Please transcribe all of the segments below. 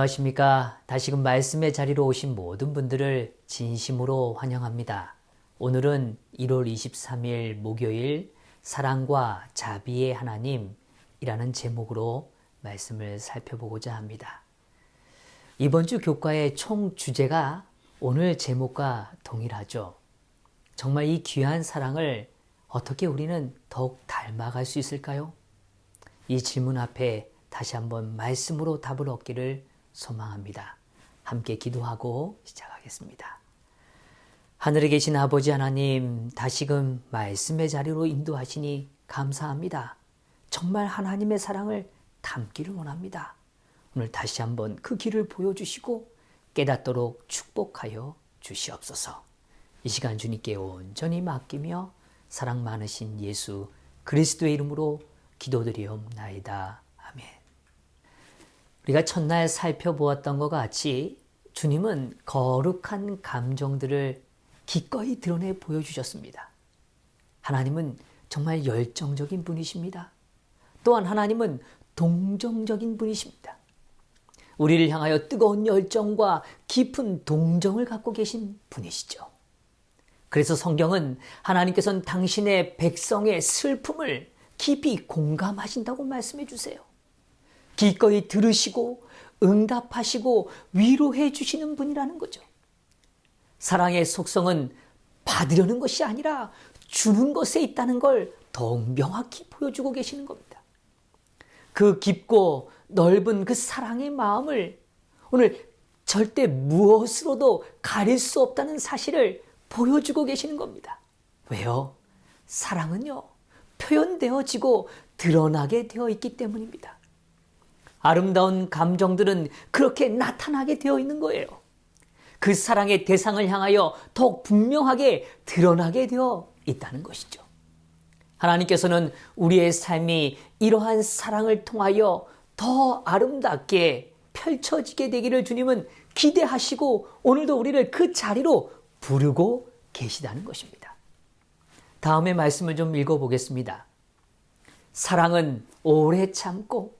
안녕하십니까. 다시금 말씀의 자리로 오신 모든 분들을 진심으로 환영합니다. 오늘은 1월 23일 목요일 사랑과 자비의 하나님이라는 제목으로 말씀을 살펴보고자 합니다. 이번 주 교과의 총 주제가 오늘 제목과 동일하죠. 정말 이 귀한 사랑을 어떻게 우리는 더욱 닮아갈 수 있을까요? 이 질문 앞에 다시 한번 말씀으로 답을 얻기를 소망합니다. 함께 기도하고 시작하겠습니다. 하늘에 계신 아버지 하나님, 다시금 말씀의 자리로 인도하시니 감사합니다. 정말 하나님의 사랑을 담기를 원합니다. 오늘 다시 한번 그 길을 보여주시고 깨닫도록 축복하여 주시옵소서. 이 시간 주님께 온전히 맡기며 사랑 많으신 예수 그리스도의 이름으로 기도드리옵나이다. 우리가 첫날 살펴보았던 것 같이 주님은 거룩한 감정들을 기꺼이 드러내 보여주셨습니다. 하나님은 정말 열정적인 분이십니다. 또한 하나님은 동정적인 분이십니다. 우리를 향하여 뜨거운 열정과 깊은 동정을 갖고 계신 분이시죠. 그래서 성경은 하나님께서는 당신의 백성의 슬픔을 깊이 공감하신다고 말씀해 주세요. 기꺼이 들으시고 응답하시고 위로해 주시는 분이라는 거죠. 사랑의 속성은 받으려는 것이 아니라 주는 것에 있다는 걸 더욱 명확히 보여주고 계시는 겁니다. 그 깊고 넓은 그 사랑의 마음을 오늘 절대 무엇으로도 가릴 수 없다는 사실을 보여주고 계시는 겁니다. 왜요? 사랑은요, 표현되어지고 드러나게 되어 있기 때문입니다. 아름다운 감정들은 그렇게 나타나게 되어 있는 거예요. 그 사랑의 대상을 향하여 더욱 분명하게 드러나게 되어 있다는 것이죠. 하나님께서는 우리의 삶이 이러한 사랑을 통하여 더 아름답게 펼쳐지게 되기를 주님은 기대하시고 오늘도 우리를 그 자리로 부르고 계시다는 것입니다. 다음의 말씀을 좀 읽어보겠습니다. 사랑은 오래 참고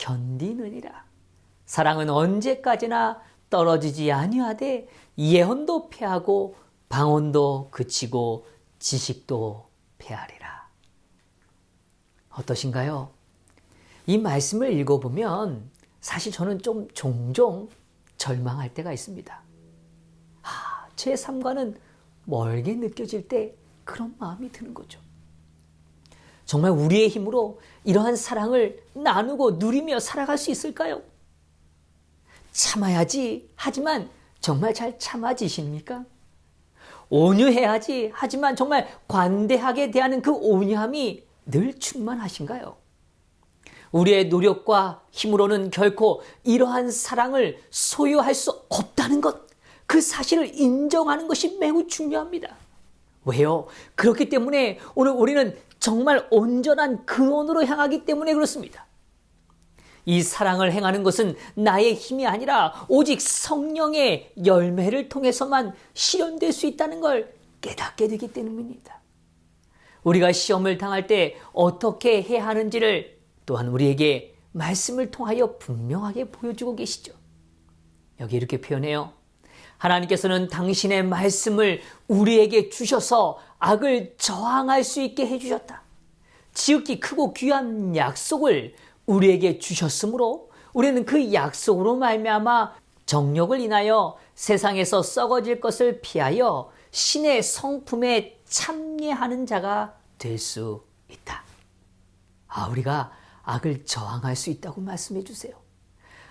견디느니라. 사랑은 언제까지나 떨어지지 아니하되 예언도 패하고 방언도 그치고 지식도 패하리라. 어떠신가요? 이 말씀을 읽어보면 사실 저는 좀 종종 절망할 때가 있습니다. 아, 제 삶과는 멀게 느껴질 때 그런 마음이 드는 거죠. 정말 우리의 힘으로 이러한 사랑을 나누고 누리며 살아갈 수 있을까요? 참아야지 하지만 정말 잘 참아지십니까? 온유해야지 하지만 정말 관대하게 대하는 그 온유함이 늘 충만하신가요? 우리의 노력과 힘으로는 결코 이러한 사랑을 소유할 수 없다는 것, 그 사실을 인정하는 것이 매우 중요합니다. 왜요? 그렇기 때문에 오늘 우리는 정말 온전한 근원으로 향하기 때문에 그렇습니다. 이 사랑을 행하는 것은 나의 힘이 아니라 오직 성령의 열매를 통해서만 실현될 수 있다는 걸 깨닫게 되기 때문입니다. 우리가 시험을 당할 때 어떻게 해야 하는지를 또한 우리에게 말씀을 통하여 분명하게 보여주고 계시죠. 여기 이렇게 표현해요. 하나님께서는 당신의 말씀을 우리에게 주셔서 악을 저항할 수 있게 해주셨다. 지극히 크고 귀한 약속을 우리에게 주셨으므로 우리는 그 약속으로 말미암아 정욕을 인하여 세상에서 썩어질 것을 피하여 신의 성품에 참여하는 자가 될 수 있다. 아, 우리가 악을 저항할 수 있다고 말씀해 주세요.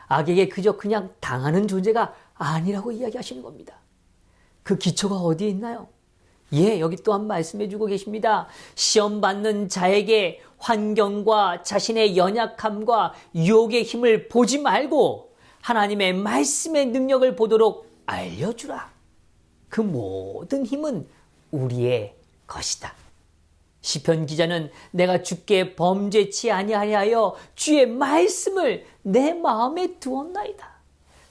악에게 그저 그냥 당하는 존재가 아니라고 이야기하시는 겁니다. 그 기초가 어디에 있나요? 예, 여기 또한 말씀해 주고 계십니다. 시험 받는 자에게 환경과 자신의 연약함과 유혹의 힘을 보지 말고 하나님의 말씀의 능력을 보도록 알려주라. 그 모든 힘은 우리의 것이다. 시편 기자는 내가 주께 범죄치 아니하여 주의 말씀을 내 마음에 두었나이다.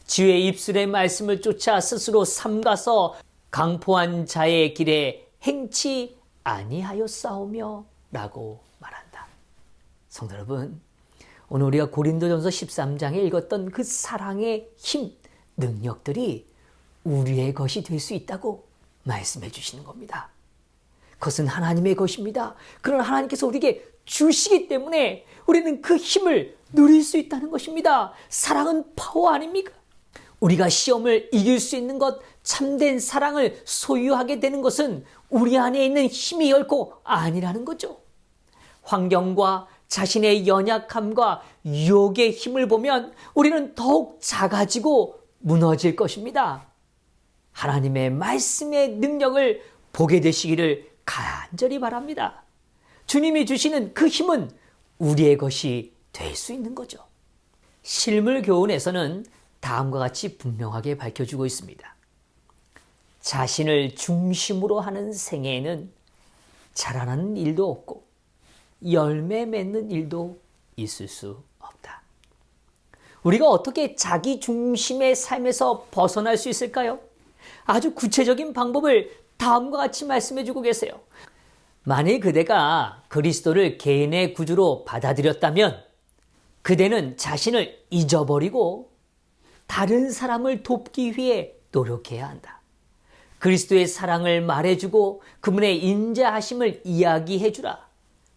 주의 입술의 말씀을 쫓아 스스로 삼가서 강포한 자의 길에 행치 아니하여 싸우며 라고 말한다. 성도 여러분, 오늘 우리가 고린도전서 13장에 읽었던 그 사랑의 힘, 능력들이 우리의 것이 될 수 있다고 말씀해 주시는 겁니다. 그것은 하나님의 것입니다. 그러나 하나님께서 우리에게 주시기 때문에 우리는 그 힘을 누릴 수 있다는 것입니다. 사랑은 파워 아닙니까? 우리가 시험을 이길 수 있는 것, 참된 사랑을 소유하게 되는 것은 우리 안에 있는 힘이 결코 아니라는 거죠. 환경과 자신의 연약함과 유혹의 힘을 보면 우리는 더욱 작아지고 무너질 것입니다. 하나님의 말씀의 능력을 보게 되시기를 간절히 바랍니다. 주님이 주시는 그 힘은 우리의 것이 될 수 있는 거죠. 실물 교훈에서는 다음과 같이 분명하게 밝혀주고 있습니다. 자신을 중심으로 하는 생애에는 자라나는 일도 없고 열매 맺는 일도 있을 수 없다. 우리가 어떻게 자기 중심의 삶에서 벗어날 수 있을까요? 아주 구체적인 방법을 다음과 같이 말씀해 주고 계세요. 만일 그대가 그리스도를 개인의 구주로 받아들였다면 그대는 자신을 잊어버리고 다른 사람을 돕기 위해 노력해야 한다. 그리스도의 사랑을 말해주고 그분의 인자하심을 이야기해주라.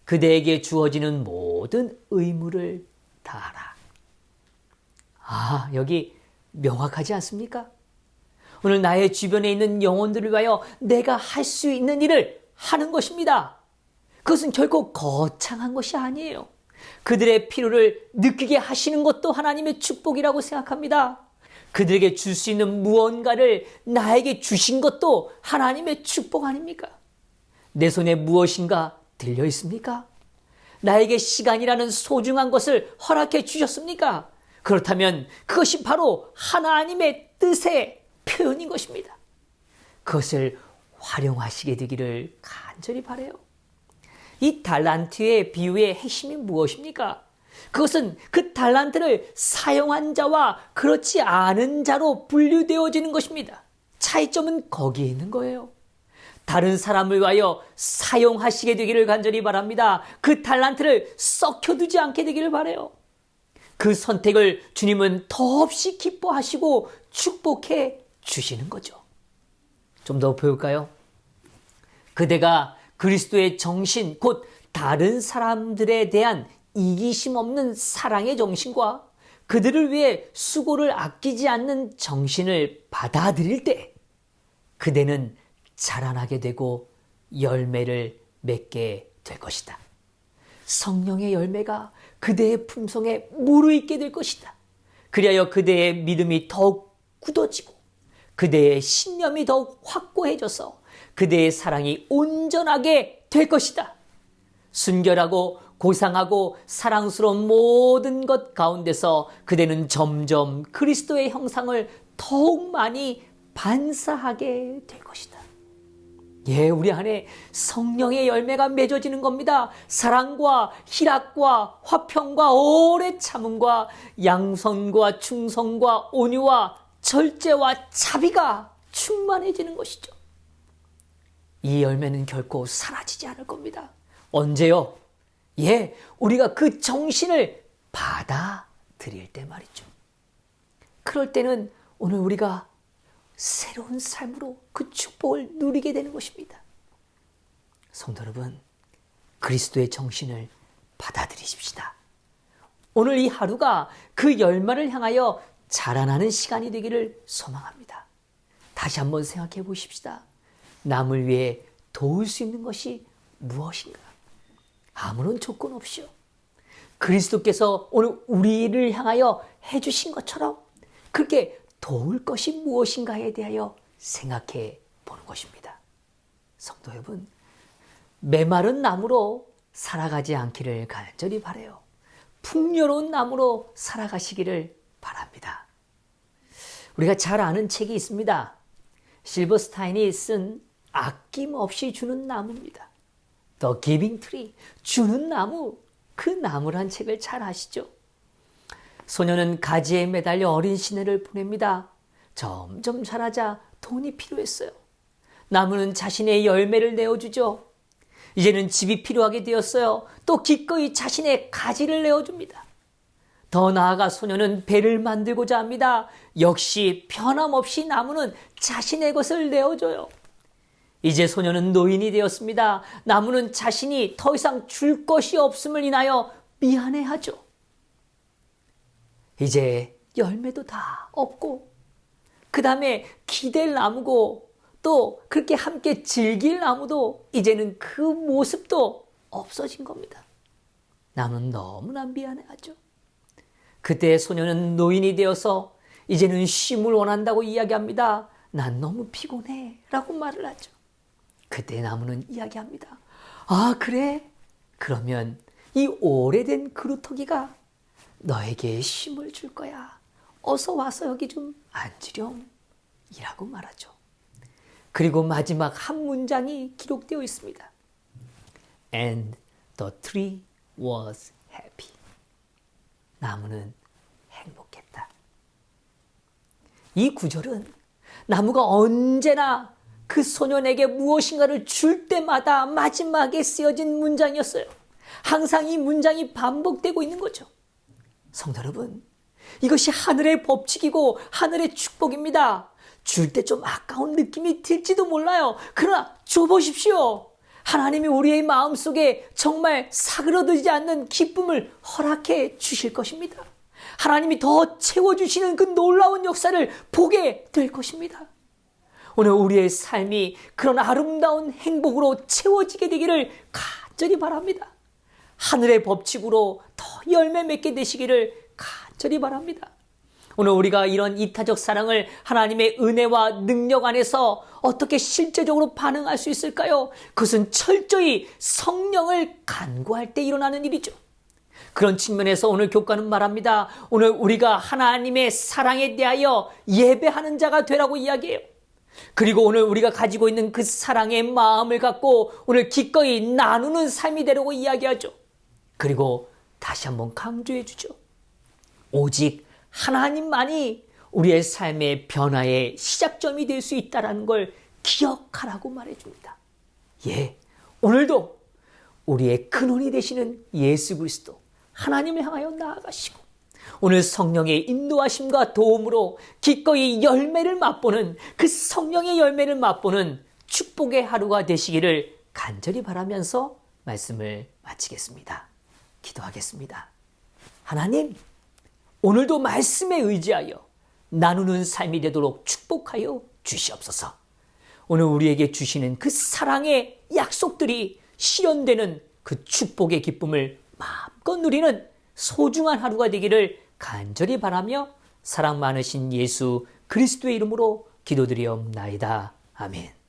그대에게 주어지는 모든 의무를 다하라. 아, 여기 명확하지 않습니까? 오늘 나의 주변에 있는 영혼들을 위하여 내가 할 수 있는 일을 하는 것입니다. 그것은 결코 거창한 것이 아니에요. 그들의 필요를 느끼게 하시는 것도 하나님의 축복이라고 생각합니다. 그들에게 줄 수 있는 무언가를 나에게 주신 것도 하나님의 축복 아닙니까? 내 손에 무엇인가 들려 있습니까? 나에게 시간이라는 소중한 것을 허락해 주셨습니까? 그렇다면 그것이 바로 하나님의 뜻의 표현인 것입니다. 그것을 활용하시게 되기를 간절히 바래요. 이 달란트의 비유의 핵심이 무엇입니까? 그것은 그 달란트를 사용한 자와 그렇지 않은 자로 분류되어지는 것입니다. 차이점은 거기에 있는 거예요. 다른 사람을 위하여 사용하시게 되기를 간절히 바랍니다. 그 달란트를 썩혀두지 않게 되기를 바래요. 그 선택을 주님은 더없이 기뻐하시고 축복해 주시는 거죠. 좀 더 배울까요? 그대가 그리스도의 정신, 곧 다른 사람들에 대한 이기심 없는 사랑의 정신과 그들을 위해 수고를 아끼지 않는 정신을 받아들일 때 그대는 자라나게 되고 열매를 맺게 될 것이다. 성령의 열매가 그대의 품성에 무르익게 될 것이다. 그리하여 그대의 믿음이 더욱 굳어지고 그대의 신념이 더욱 확고해져서 그대의 사랑이 온전하게 될 것이다. 순결하고 고상하고 사랑스러운 모든 것 가운데서 그대는 점점 그리스도의 형상을 더욱 많이 반사하게 될 것이다. 예, 우리 안에 성령의 열매가 맺어지는 겁니다. 사랑과 희락과 화평과 오래 참음과 양선과 충성과 온유와 절제와 자비가 충만해지는 것이죠. 이 열매는 결코 사라지지 않을 겁니다. 언제요? 예, 우리가 그 정신을 받아들일 때 말이죠. 그럴 때는 오늘 우리가 새로운 삶으로 그 축복을 누리게 되는 것입니다. 성도 여러분, 그리스도의 정신을 받아들이십시다. 오늘 이 하루가 그 열매를 향하여 자라나는 시간이 되기를 소망합니다. 다시 한번 생각해 보십시다. 남을 위해 도울 수 있는 것이 무엇인가? 아무런 조건 없이요. 그리스도께서 오늘 우리를 향하여 해주신 것처럼 그렇게 도울 것이 무엇인가에 대하여 생각해 보는 것입니다. 성도 여러분, 메마른 나무로 살아가지 않기를 간절히 바래요. 풍요로운 나무로 살아가시기를 바랍니다. 우리가 잘 아는 책이 있습니다. 실버스타인이 쓴 아낌없이 주는 나무입니다. The Giving Tree, 주는 나무, 그 나무란 책을 잘 아시죠? 소녀는 가지에 매달려 어린 시내를 보냅니다. 점점 자라자 돈이 필요했어요. 나무는 자신의 열매를 내어주죠. 이제는 집이 필요하게 되었어요. 또 기꺼이 자신의 가지를 내어줍니다. 더 나아가 소녀는 배를 만들고자 합니다. 역시 변함없이 나무는 자신의 것을 내어줘요. 이제 소녀는 노인이 되었습니다. 나무는 자신이 더 이상 줄 것이 없음을 인하여 미안해하죠. 이제 열매도 다 없고, 그 다음에 기댈 나무고, 또 그렇게 함께 즐길 나무도 이제는 그 모습도 없어진 겁니다. 나무는 너무나 미안해하죠. 그때 소녀는 노인이 되어서 이제는 쉼을 원한다고 이야기합니다. 난 너무 피곤해. 라고 말을 하죠. 그때 나무는 이야기합니다. 아, 그래? 그러면 이 오래된 그루터기가 너에게 쉼을 줄 거야. 어서 와서 여기 좀 앉으렴. 이라고 말하죠. 그리고 마지막 한 문장이 기록되어 있습니다. And the tree was happy. 나무는 행복했다. 이 구절은 나무가 언제나 그 소년에게 무엇인가를 줄 때마다 마지막에 쓰여진 문장이었어요. 항상 이 문장이 반복되고 있는 거죠. 성도 여러분, 이것이 하늘의 법칙이고 하늘의 축복입니다. 줄 때 좀 아까운 느낌이 들지도 몰라요. 그러나 줘보십시오. 하나님이 우리의 마음 속에 정말 사그러들지 않는 기쁨을 허락해 주실 것입니다. 하나님이 더 채워주시는 그 놀라운 역사를 보게 될 것입니다. 오늘 우리의 삶이 그런 아름다운 행복으로 채워지게 되기를 간절히 바랍니다. 하늘의 법칙으로 더 열매 맺게 되시기를 간절히 바랍니다. 오늘 우리가 이런 이타적 사랑을 하나님의 은혜와 능력 안에서 어떻게 실제적으로 반응할 수 있을까요? 그것은 철저히 성령을 간구할 때 일어나는 일이죠. 그런 측면에서 오늘 교과는 말합니다. 오늘 우리가 하나님의 사랑에 대하여 예배하는 자가 되라고 이야기해요. 그리고 오늘 우리가 가지고 있는 그 사랑의 마음을 갖고 오늘 기꺼이 나누는 삶이 되려고 이야기하죠. 그리고 다시 한번 강조해 주죠. 오직 하나님만이 우리의 삶의 변화의 시작점이 될 수 있다는 걸 기억하라고 말해줍니다. 예, 오늘도 우리의 근원이 되시는 예수 그리스도 하나님을 향하여 나아가시고 오늘 성령의 인도하심과 도움으로 기꺼이 열매를 맛보는 그 성령의 열매를 맛보는 축복의 하루가 되시기를 간절히 바라면서 말씀을 마치겠습니다. 기도하겠습니다. 하나님, 오늘도 말씀에 의지하여 나누는 삶이 되도록 축복하여 주시옵소서. 오늘 우리에게 주시는 그 사랑의 약속들이 실현되는 그 축복의 기쁨을 마음껏 누리는 소중한 하루가 되기를 간절히 바라며 사랑 많으신 예수 그리스도의 이름으로 기도드리옵나이다. 아멘.